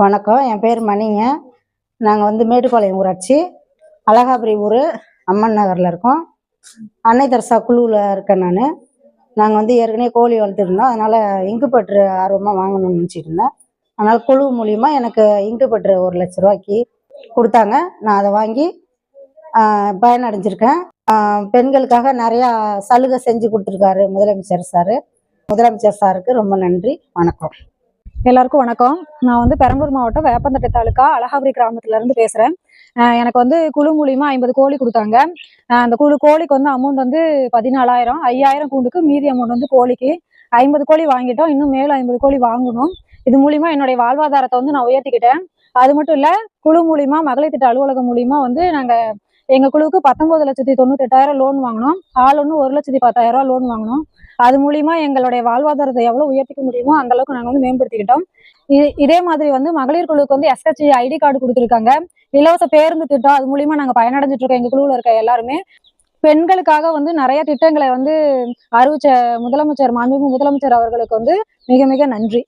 வணக்கம். என் பேர் மணிங்க. நாங்கள் வந்து மேட்டுப்பாளையம் ஊராட்சி அழகாபுரி ஊர். அம்மன் நகரில் இருக்கோம். அன்னை தர்சா குழுவில் இருக்கேன் நான். நாங்கள் வந்து ஏற்கனவே கோழி வளர்த்துருந்தோம். அதனால் இங்கு பற்று ஆர்வமாக வாங்கணும்னு நினச்சிட்டு இருந்தேன் அதனால் குழு மூலிமா எனக்கு இங்கு பற்று ஒரு லட்ச ரூபாய்க்கு கொடுத்தாங்க. நான் அதை வாங்கி பயனடைஞ்சிருக்கேன். பெண்களுக்காக நிறையா சலுகை செஞ்சு கொடுத்துருக்காரு முதலமைச்சர் சார். முதலமைச்சர் சாருக்கு ரொம்ப நன்றி. வணக்கம். எல்லாருக்கும் வணக்கம். நான் வந்து பெரம்பலூர் மாவட்டம் வேப்பந்தட்டை தாலுக்கா அழகாபுரி கிராமத்துலேருந்து பேசுகிறேன் எனக்கு வந்து குழு மூலியமாக ஐம்பது கோழி கொடுத்தாங்க. அந்த குழு கோழிக்கு வந்து அமௌண்ட் வந்து பதினாலாயிரம். ஐயாயிரம் கூண்டுக்கு மீதி அமௌண்ட் வந்து கோழிக்கு ஐம்பது கோழி வாங்கிட்டோம். இன்னும் மேலும் ஐம்பது கோழி வாங்கணும். இது மூலிமா என்னுடைய வாழ்வாதாரத்தை வந்து நான் உயர்த்திக்கிட்டேன். அது மட்டும் இல்லை குழு மூலியமாக மகளிர் திட்ட அலுவலகம் மூலியமாக வந்து நாங்கள் எங்க குழுவுக்கு பத்தொன்பது லட்சத்தி தொண்ணூத்தி லோன் வாங்கினோம். ஆள் ஒன்று ஒரு லட்சத்தி பத்தாயிரம் ரூபா லோன் வாங்கினோம். அது மூலியமா எங்களுடைய வாழ்வாதாரத்தை எவ்வளவு உயர்த்திக்க முடியுமோ அந்த அளவுக்கு நாங்கள் வந்து மேம்படுத்திக்கிட்டோம். இது- இதே மாதிரி வந்து மகளிர் குழுவுக்கு வந்து எஸ்ஹெச் ஐடி கார்டு கொடுத்துருக்காங்க. இலவச பேருந்து திட்டம் அது மூலியமா நாங்க பயனடைஞ்சிட்டு இருக்கோம். எங்க குழுவில் இருக்க எல்லாருமே. பெண்களுக்காக வந்து நிறைய திட்டங்களை வந்து அறிவிச்ச முதலமைச்சர் மாண்புமிகு முதலமைச்சர் அவர்களுக்கு வந்து மிக மிக நன்றி.